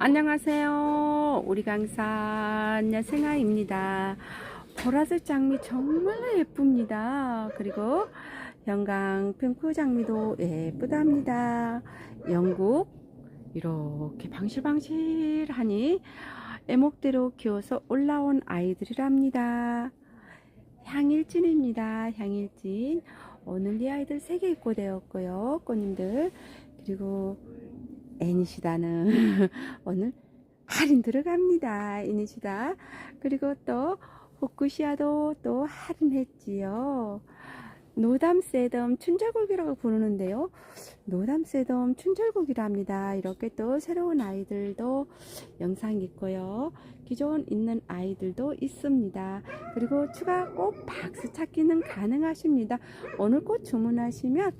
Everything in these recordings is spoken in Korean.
안녕하세요. 우리 강산 여생아입니다. 보라색 장미 정말 예쁩니다. 그리고 영강 핑크 장미도 예쁘답니다. 영국 이렇게 방실방실하니 애목대로 키워서 올라온 아이들이랍니다. 향일진입니다. 향일진. 오늘 이 아이들 세개 입고 되었고요. 꽃님들. 그리고 애니시다는 오늘 할인 들어갑니다. 애니시다. 그리고 또 호쿠시아도 또 할인했지요. 노담세덤 춘절곡이라고 부르는데요. 노담세덤 춘절곡이랍니다. 이렇게 또 새로운 아이들도 영상 있고요. 기존 있는 아이들도 있습니다. 그리고 추가 꽃 박스 찾기는 가능하십니다. 오늘 꽃 주문하시면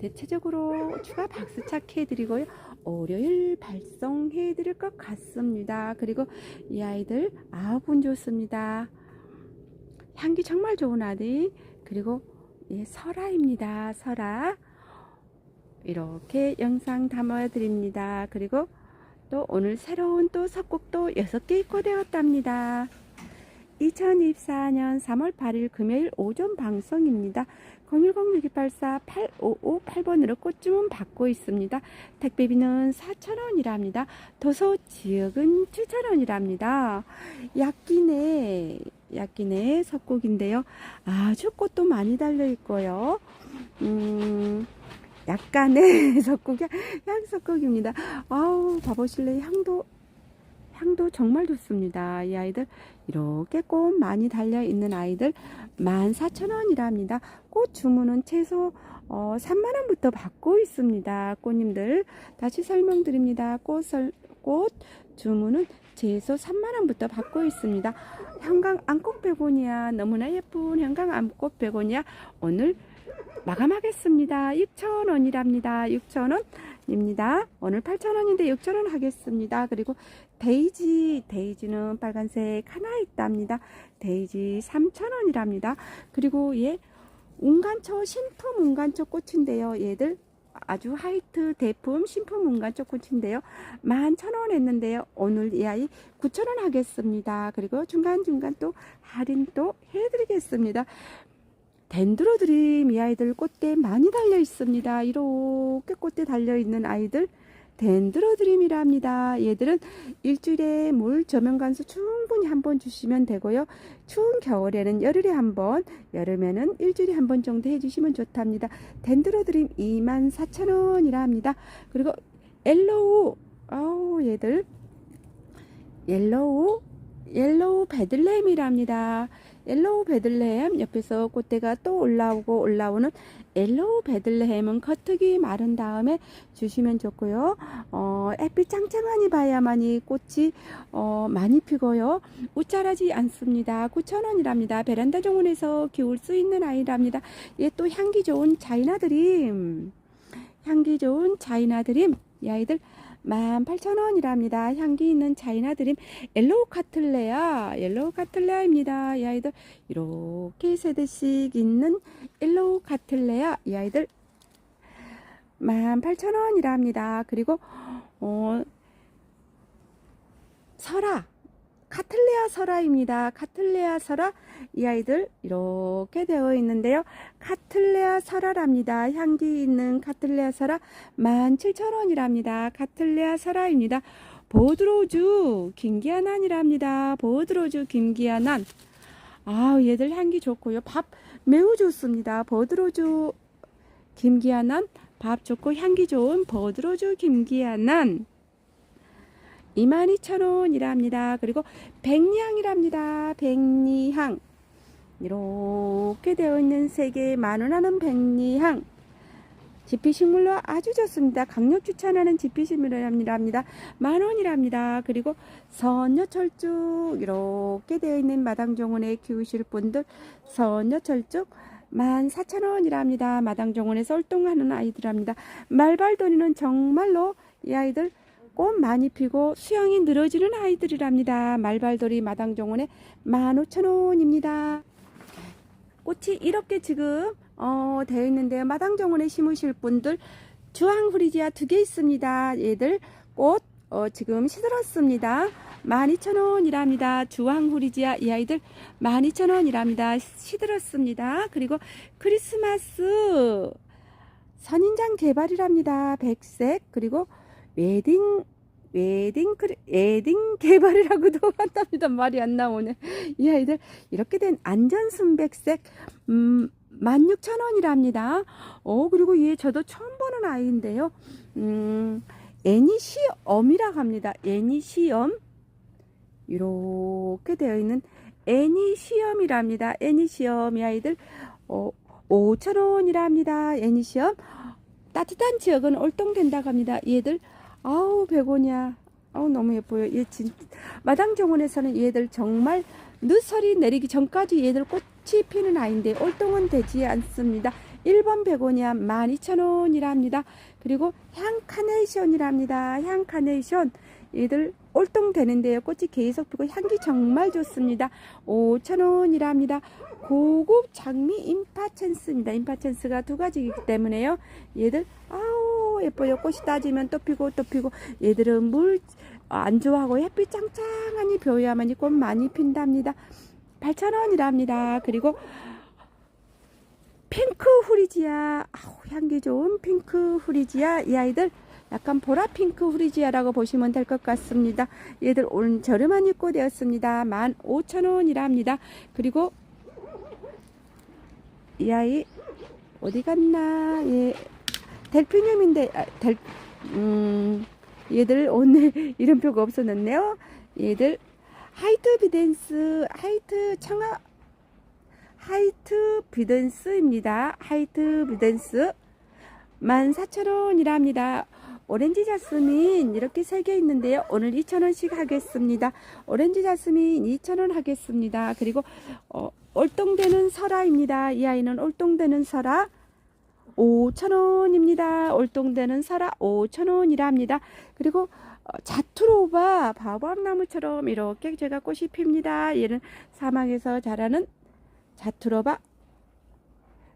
대체적으로 추가 찾기 해드리고요. 월요일 발송해 드릴 것 같습니다. 그리고 이 아이들 아분 좋습니다. 향기 정말 좋은 아들. 그리고 예, 설아입니다. 설아. 이렇게 영상 담아 드립니다. 그리고 또 오늘 새로운 또 석곡도 6개 입고 되었답니다. 2024년 3월 8일 금요일 오전 방송입니다. 010-6284-8558번으로 꽃주문 받고 있습니다. 택배비는 4,000원이랍니다. 도서 지역은 7,000원이랍니다. 약기네, 약기네 석곡인데요. 아주 꽃도 많이 달려있고요. 음, 약간의 석곡이, 향석곡입니다. 아우, 봐보실래요? 향도, 향도 정말 좋습니다. 이 아이들 이렇게 꽃 많이 달려 있는 아이들 14,000원이랍니다. 꽃 주문은 최소 어, 3만원부터 받고 있습니다. 꽃님들 다시 설명드립니다. 꽃, 설, 꽃 주문은 최소 3만원부터 받고 있습니다. 형광 안꽃 베고니아 너무나 예쁜 형광 안꽃 베고니아 오늘 마감하겠습니다. 6,000원이랍니다. 6,000원입니다. 오늘 8,000원인데 6,000원 하겠습니다. 그리고 데이지, 데이지는 빨간색 하나 있답니다. 데이지 3,000원이랍니다. 그리고 얘 운간초, 신품 운간초 꽃인데요. 얘들 아주 하이트 대품 신품 운간초 꽃인데요. 11,000원 했는데요. 오늘 이 아이 9,000원 하겠습니다. 그리고 중간중간 또 할인 또 해드리겠습니다. 덴드로드림 이 아이들 꽃대 많이 달려 있습니다. 이렇게 꽃대 달려 있는 아이들 덴드로드림이랍니다. 얘들은 일주일에 물 저면 간수 충분히 한 번 주시면 되고요. 추운 겨울에는 열흘에 한 번, 여름에는 일주일에 한 번 정도 해주시면 좋답니다. 덴드로드림 24,000원이라 합니다. 그리고 옐로우, 아우 얘들 옐로우, 옐로우 베들레헴이랍니다. 옐로우 베들레헴 옆에서 꽃대가 또 올라오고 올라오는 옐로우 베들레헴은 겉흙이 마른 다음에 주시면 좋고요. 어, 햇빛 짱짱하니 봐야만이 꽃이 어, 많이 피고요. 우짜라지 않습니다. 9,000원이랍니다. 베란다 정원에서 키울 수 있는 아이랍니다. 얘 또 향기 좋은 차이나 드림. 향기 좋은 차이나 드림. 이 아이들 18,000원이랍니다. 향기 있는 차이나 드림 옐로우 카틀레아, 옐로우 카틀레아입니다. 이 아이들 이렇게 세대씩 있는 옐로우 카틀레아 이 아이들 18,000원이랍니다. 그리고 어 설아 카틀레아 설아입니다. 카틀레아 설아 이 아이들 이렇게 되어 있는데요. 카틀레아 설아랍니다. 향기 있는 카틀레아 설아 17,000원이랍니다. 카틀레아 설아입니다. 보드로주 김기아난이랍니다. 보드로주 김기아난 아 얘들 향기 좋고요. 밥 매우 좋습니다. 보드로주 김기아난 밥 좋고 향기 좋은 보드로주 김기아난 22,000원이랍니다. 그리고 백리향이랍니다. 백리향. 이렇게 되어 있는 세개 만원 하는 백리향. 지피식물로 아주 좋습니다. 강력 추천하는 지피식물이랍니다. 만원이랍니다. 그리고 선녀철쭉 이렇게 되어 있는 마당정원에 키우실 분들 선녀철쭉 14,000원이랍니다. 마당정원에 썰동하는 아이들랍니다. 말발도리는 정말로 이 아이들 꽃 많이 피고 수영이 늘어지는 아이들이랍니다. 말발돌이 마당정원에 15,000원입니다. 꽃이 이렇게 지금 어, 되어 있는데요. 마당정원에 심으실 분들 주황 후리지아 두 개 있습니다. 얘들 꽃 어, 지금 시들었습니다. 12,000원이랍니다. 주황 후리지아 이 아이들 12,000원이랍니다. 시들었습니다. 그리고 크리스마스 선인장 개발이랍니다. 백색 그리고 웨딩 웨딩 크리, 웨딩 개발이라고도 한답니다. 말이 안 나오네. 이 아이들 이렇게 된 안전 순백색 음 16,000원이랍니다. 어 그리고 얘 저도 처음 보는 아이인데요. 음 애니 시엄이라고 합니다. 애니 시엄 이렇게 되어 있는 애니 시엄이랍니다. 애니 시엄 이 아이들 어 5,000원이랍니다. 애니 시엄 따뜻한 지역은 올동된다고 합니다. 얘들 아우 베고냐 아우 너무 예뻐요. 얘 진, 마당 정원에서는 얘들 정말 늦설이 내리기 전까지 얘들 꽃이 피는 아이인데 올동은 되지 않습니다. 1번 베고니아 12,000원이랍니다. 그리고 향 카네이션이랍니다. 향 카네이션 얘들 올동 되는데요. 꽃이 계속 피고 향기 정말 좋습니다. 5,000원이랍니다. 고급 장미 임파첸스입니다. 임파첸스가 두 가지이기 때문에요. 얘들 아 우 예뻐요. 꽃이 따지면 또 피고 또 피고 얘들은 물 안 좋아하고 햇빛 짱짱하니 벼야만이 꽃 많이 핀답니다. 8,000원이랍니다. 그리고 핑크 후리지아 아우 향기 좋은 핑크 후리지아 이 아이들 약간 보라 핑크 후리지아라고 보시면 될 것 같습니다. 얘들 오늘 저렴한 입고 되었습니다. 15,000원이랍니다. 그리고 이 아이 어디 갔나? 예. 델피늄인데 아, 델 음, 얘들 오늘 이름표가 없어졌네요. 얘들 하이트 비덴스 하이트 청아 하이트 비덴스입니다. 하이트 비덴스 14,000원이랍니다. 오렌지 자스민 이렇게 세 개 있는데요. 오늘 2,000원씩 하겠습니다. 오렌지 자스민 2,000원 하겠습니다. 그리고 어, 올동되는 설아입니다. 이 아이는 올동되는 설아 5,000원입니다. 올동되는 설아 5,000원이랍니다. 그리고 어, 자투로바 바보암나무처럼 이렇게 제가 꽃이 핍니다. 얘는 사막에서 자라는 자투로바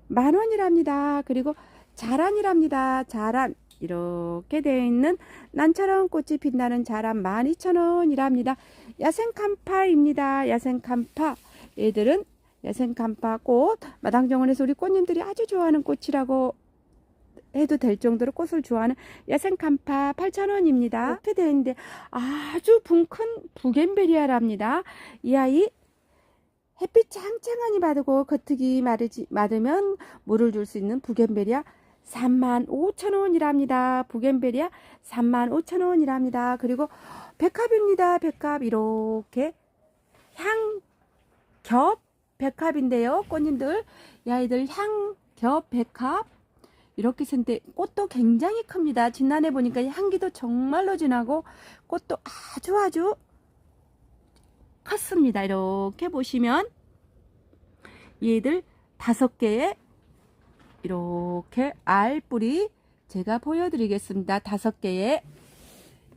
만원이랍니다. 그리고 자란이랍니다. 자란 이렇게 되어 있는 난처럼 꽃이 핀다는 자란 12,000원이랍니다. 야생칸파입니다. 야생칸파 얘들은 야생칸파 꽃 마당정원에서 우리 꽃님들이 아주 좋아하는 꽃이라고 해도 될 정도로 꽃을 좋아하는 야생칸파 8,000원입니다. 이렇게 되어 있는데 아주 붕큰 부겐베리아랍니다. 이 아이 햇빛 짱짱하니 받고 겉흙이 마르지, 마르면 물을 줄 수 있는 부겐베리아 35,000원이랍니다. 부겐베리아 35,000원이랍니다. 그리고 백합입니다. 백합 이렇게 향 겹 백합인데요. 꽃님들 이 아이들 향겹 백합 이렇게 생데 꽃도 굉장히 큽니다. 지난해 보니까 향기도 정말로 진하고 꽃도 아주 아주 컸습니다. 이렇게 보시면 얘들 다섯 개의 이렇게 알뿌리 제가 보여드리겠습니다. 다섯 개의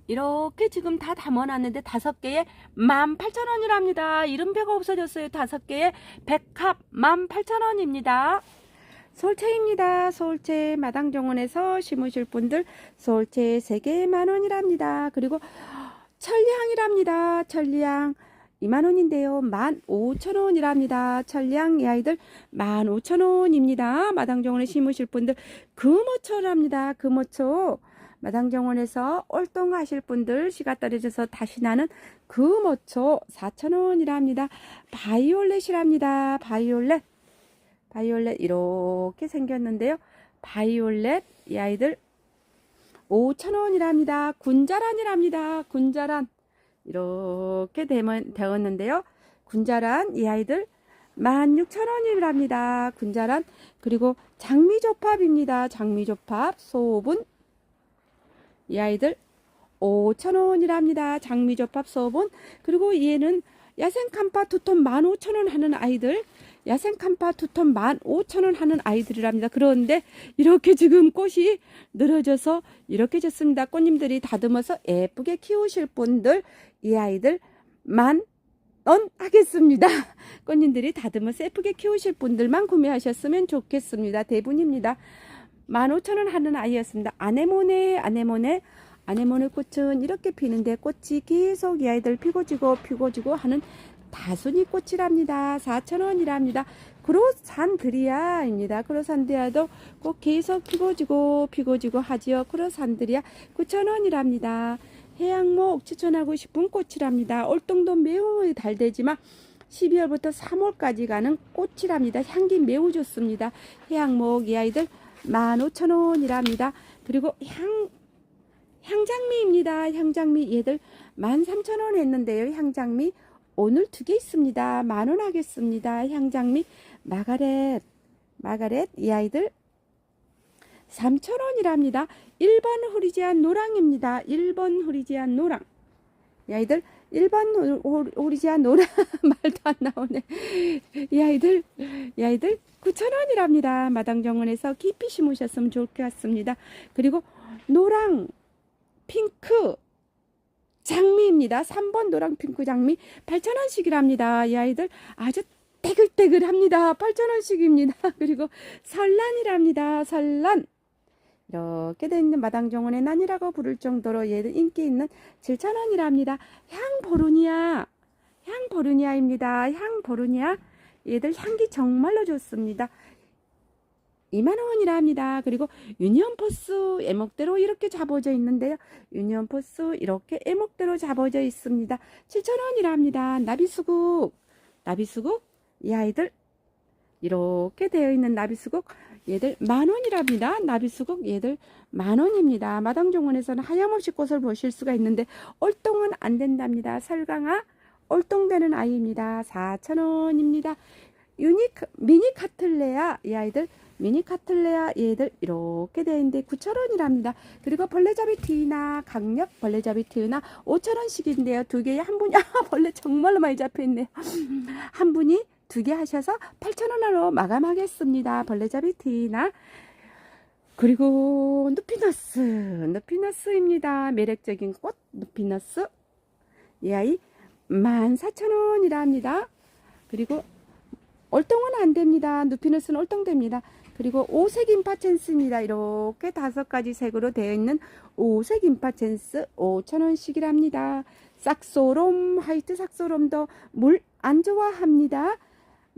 이렇게 지금 다 담아놨는데 다섯 개에 18,000원이랍니다. 이름표가 없어졌어요. 다섯 개에 백합 18,000원입니다. 솔채입니다. 솔채 마당 정원에서 심으실 분들 솔채 3개 만원이랍니다. 그리고 천리향이랍니다. 천리향 2만원인데요. 15,000원이랍니다. 천리향 이 아이들 15,000원입니다. 마당 정원에 심으실 분들 금어초랍니다. 금어초 마당정원에서 올동하실 분들 시가 떨어져서 다시 나는 금어초 4,000원이랍니다. 바이올렛이랍니다. 바이올렛 바이올렛 이렇게 생겼는데요. 바이올렛 이 아이들 5,000원이랍니다. 군자란이랍니다. 군자란 이렇게 되었는데요. 군자란 이 아이들 16,000원이랍니다. 군자란 그리고 장미조팝입니다. 장미조팝 소분 이 아이들 5,000원이랍니다. 장미조팝 소분 그리고 얘는 야생칸파 투톤 15,000원 하는 아이들 야생칸파 투톤 15,000원 하는 아이들이랍니다. 그런데 이렇게 지금 꽃이 늘어져서 이렇게 졌습니다. 꽃님들이 다듬어서 예쁘게 키우실 분들 이 아이들 만 원 하겠습니다. 꽃님들이 다듬어서 예쁘게 키우실 분들만 구매하셨으면 좋겠습니다. 대분입니다. 15,000원 하는 아이였습니다. 아네모네 아네모네 아네모네 꽃은 이렇게 피는데 꽃이 계속 이 아이들 피고 지고 피고 지고 하는 다순이 꽃이랍니다. 4,000원이랍니다. 크로산드리아입니다. 크로산드리아도 꼭 계속 피고 지고 피고 지고 하지요. 크로산드리아 9,000원이랍니다. 해양목 추천하고 싶은 꽃이랍니다. 올동도 매우 달대지만 12월부터 3월까지 가는 꽃이랍니다. 향기 매우 좋습니다. 해양목 이 아이들 15,000원이랍니다. 그리고 향 향장미입니다. 향장미 얘들 13,000원 했는데요. 향장미 오늘 두 개 있습니다. 만원 하겠습니다. 향장미 마가렛 마가렛 이 아이들 3,000원이랍니다. 1번 후리지안 노랑입니다. 1번 후리지안 노랑 이 아이들 1번 후리지안 노랑 말도 안 나오네. 이 아이들 이 아이들 9,000원이랍니다. 마당 정원에서 깊이 심으셨으면 좋을 것 같습니다. 그리고 노랑 핑크 장미입니다. 3번 노랑 핑크 장미 8,000원씩이랍니다. 이 아이들 아주 떼글떼글합니다. 8,000원씩입니다. 그리고 설란이랍니다. 설란 이렇게 돼 있는 마당 정원의 난이라고 부를 정도로 얘들 인기 있는 7,000원이랍니다. 향보르니아 향보르니아입니다. 향보르니아 얘들 향기 정말로 좋습니다. 2만원이라 합니다. 그리고 유니온포스 애목대로 이렇게 잡아져 있는데요. 유니온포스 이렇게 애목대로 잡아져 있습니다. 7천원이라 합니다. 나비수국, 나비수국, 이 아이들 이렇게 되어 있는 나비수국 얘들 만원이랍니다. 나비수국 얘들 만원입니다. 마당정원에서는 하염없이 꽃을 보실 수가 있는데 올동은 안 된답니다. 설강아 올동되는 아이입니다. 4천원입니다. 유니 미니 카틀레아 이 아이들 미니 카틀레아 얘들 이렇게 되어 있는데 9,000원이랍니다. 그리고 벌레잡이 티나 강력 벌레잡이 티나 5,000원씩인데요. 두 개에 한 분이 아 벌레 정말로 많이 잡혀 있네요. 한 분이 두 개 하셔서 8,000원으로 마감하겠습니다. 벌레잡이 티나 그리고 누피너스 누피너스입니다. 매력적인 꽃 누피너스 이 아이 14,000원이랍니다. 그리고 얼똥은 안 됩니다. 누피너스는 얼똥됩니다. 그리고 오색 임파첸스입니다. 이렇게 다섯 가지 색으로 되어 있는 오색 임파첸스 5,000원씩이랍니다. 싹소롬, 화이트 싹소롬도 물 안 좋아합니다.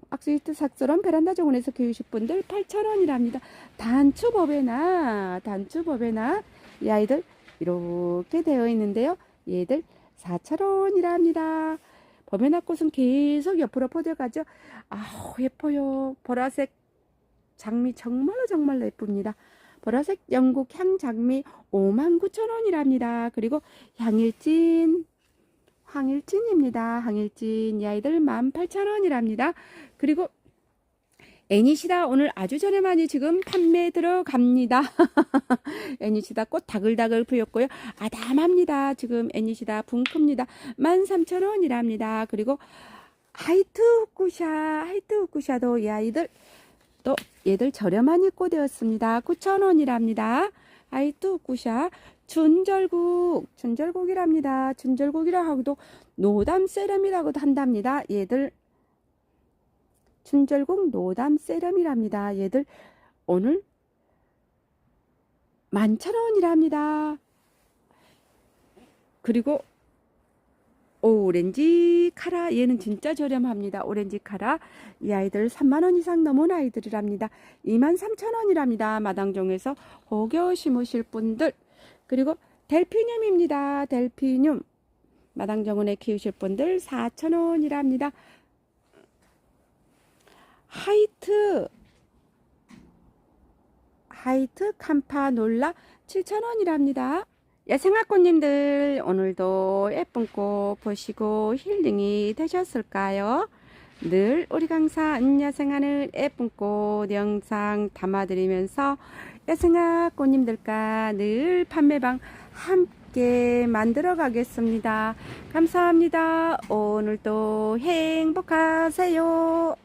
악스위트 삭소롬 베란다 정원에서 키우실 분들 8,000원이랍니다. 단추법에나 단추법에나 이 아이들 이렇게 되어 있는데요. 얘들 4,000원이랍니다. 범에나 꽃은 계속 옆으로 퍼져가죠. 아우 예뻐요. 보라색 장미 정말로 정말로 예쁩니다. 보라색 영국 향 장미 59,000원이랍니다. 그리고 향일진 황일진입니다. 황일진 이 아이들 18,000원이랍니다. 그리고 애니시다 오늘 아주 저렴하니 지금 판매 들어갑니다. 애니시다 꽃 다글다글 피었고요. 아담합니다. 지금 애니시다 붕크입니다. 13,000원이랍니다. 그리고 하이트 후쿠샤 하이트 후쿠샤도 이 아이들 또 얘들 저렴한 입고되었습니다. 9,000원이랍니다. 하이트 후쿠샤 준절국 준절국이랍니다. 준절국이라 하고도 노담 세럼이라고도 한답니다. 얘들 준절국 노담 세럼이랍니다. 얘들 오늘 만천 원이랍니다. 그리고 오렌지 카라 얘는 진짜 저렴합니다. 오렌지 카라 이 아이들 3만원 이상 넘은 아이들이랍니다. 23,000원이랍니다. 마당종에서 호교 심으실 분들 그리고 델피늄입니다. 델피늄 마당정원에 키우실 분들 4,000원이랍니다. 하이트 하이트 캄파놀라 7,000원이랍니다. 야생화꽃님들 오늘도 예쁜 꽃 보시고 힐링이 되셨을까요? 늘 우리 강사 은야생하는 예쁜 꽃 영상 담아드리면서 야생화 꽃님들과 늘 판매방 함께 만들어 가겠습니다. 감사합니다. 오늘도 행복하세요.